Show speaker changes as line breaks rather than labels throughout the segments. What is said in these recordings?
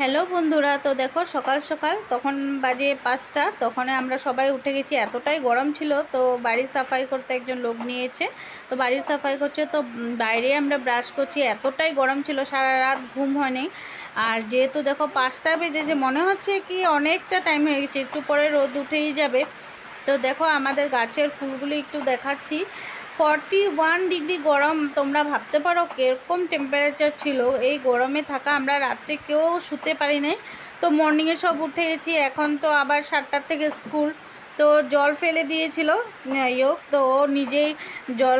Hello বন্ধুরা, তো দেখো সকাল সকাল, তখন বাজে পাঁচটা, তখন আমরা সবাই উঠে গেছি। এতটাই গরম ছিল, তো বাড়ি সাফাই করতে একজন লোক নিয়েছে। তো বাড়ি সাফাই করছে, তো বাইরে আমরা ব্রাশ করছি, এতটাই গরম ছিল, সারা রাত ঘুম হয়নি। আর যেহেতু দেখো পাঁচটা বেজেছে মনে হচ্ছে কি অনেকটা টাইম হয়ে গেছে, একটু পরে রোদ উঠেই যাবে। তো দেখো আমাদের গাছের ফুলগুলি একটু দেখাচ্ছি। ফর্টি ওয়ান ডিগ্রি গরম, তোমরা ভাবতে পারো কীরকম টেম্পারেচার ছিল। এই গরমে থাকা আমরা রাত্রে কেউ শুতে পারি নাই। তো মর্নিংয়ে সব উঠে গেছি, এখন তো আবার সাতটার থেকে স্কুল তো জল ফেলে দিয়েছিল ইয়োগ তো ও নিজেই জল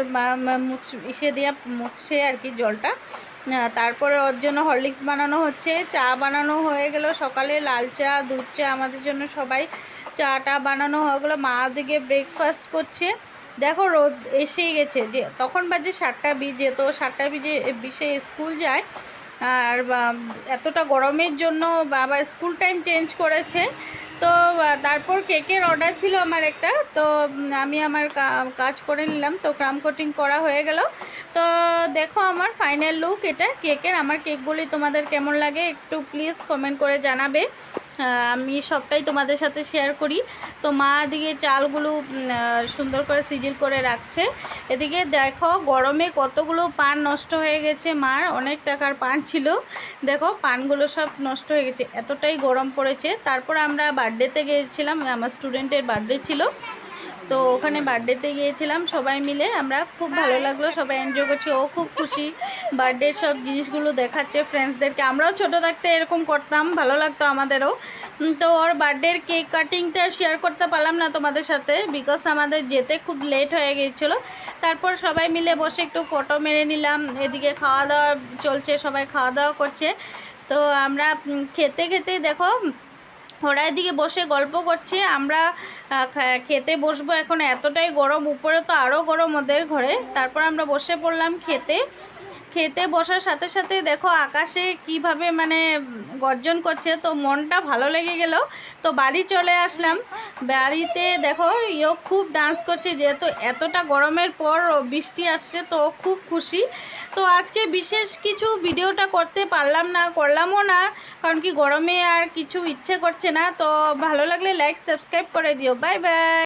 ইসে দিয়ে মুছছে আর কি জলটা। তারপরে ওর জন্য হরলিক্স বানানো হচ্ছে, চা বানানো হয়ে গেল সকালে, লাল চা, দুধ চা, আমাদের জন্য সবাই চাটা বানানো হয়ে গেলো। মা দিকে ব্রেকফাস্ট করছে। দেখো রোদ এসেই গেছে। যে তখন বাজে সাতটা বিজে, তো সাতটা বিজে বিশে স্কুল যায়। আর এতটা গরমের জন্য বাবা স্কুল টাইম চেঞ্জ করেছে। তো তারপর কেকের অর্ডার ছিল আমার একটা। তো আমি আমার কাজ করে নিলাম। তো, ক্রাম কোটিং করা হয়ে গেল। তো, দেখো আমার ফাইনাল লুক এটা। কেকের, আমার কেকগুলি তোমাদের কেমন লাগে একটু প্লিজ কমেন্ট করে জানাবে। আমি সবটাই তোমাদের সাথে শেয়ার করি। তো মা এদিকে চালগুলো সুন্দর করে সিজিল করে রাখছে। এদিকে দেখো, গরমে কতগুলো পান নষ্ট হয়ে গেছে মার। অনেক টাকার পান ছিল। দেখো, পানগুলো সব নষ্ট হয়ে গেছে। এতটাই গরম পড়েছে। তারপর আমরা বার্থডেতে গিয়েছিলাম, আমার স্টুডেন্টের বার্থডে ছিল। তো ওখানে বার্থডেতে গিয়েছিলাম সবাই মিলে। আমরা খুব ভালো লাগল, সবাই এনজয় করছি, ও খুব খুশি। বার্থডের সব জিনিসগুলো দেখাচ্ছে ফ্রেন্ডসদেরকে আমরাও ছোটো থাকতে এরকম করতাম, ভালো লাগতো আমাদেরও। তো ওর বার্থডের কেক কাটিংটা শেয়ার করতে পারলাম না তোমাদের সাথে বিকজ আমাদের যেতে খুব লেট হয়ে গিয়েছিল। তারপর সবাই মিলে বসে একটু ফটো মেরে নিলাম, এদিকে খাওয়া দাওয়া চলছে, সবাই খাওয়া দাওয়া করছে। তো আমরা খেতে খেতে দেখো ওরা এদিকে বসে গল্প করছে, আমরা খেতে বসবো এখন এতটাই গরম, উপরে তো আরও গরম ওদের ঘরে। তারপর আমরা বসে পড়লাম খেতে। খেতে বসার সাথে সাথে দেখো আকাশে কীভাবে মানে গর্জন করছে, তো মনটা ভালো লেগে গেল। তো বাড়ি চলে আসলাম। বাড়িতে দেখো ইও খুব ডান্স করছে, যেহেতু এতটা গরমের পর বৃষ্টি আসছে, তো খুব খুশি। তো আজকে বিশেষ কিছু ভিডিওটা করতে পারলাম না, করলামও না, কারণ কি গরমে আর কিছু ইচ্ছে করছে না। তো ভালো লাগলে লাইক সাবস্ক্রাইব করে দিও। Bye bye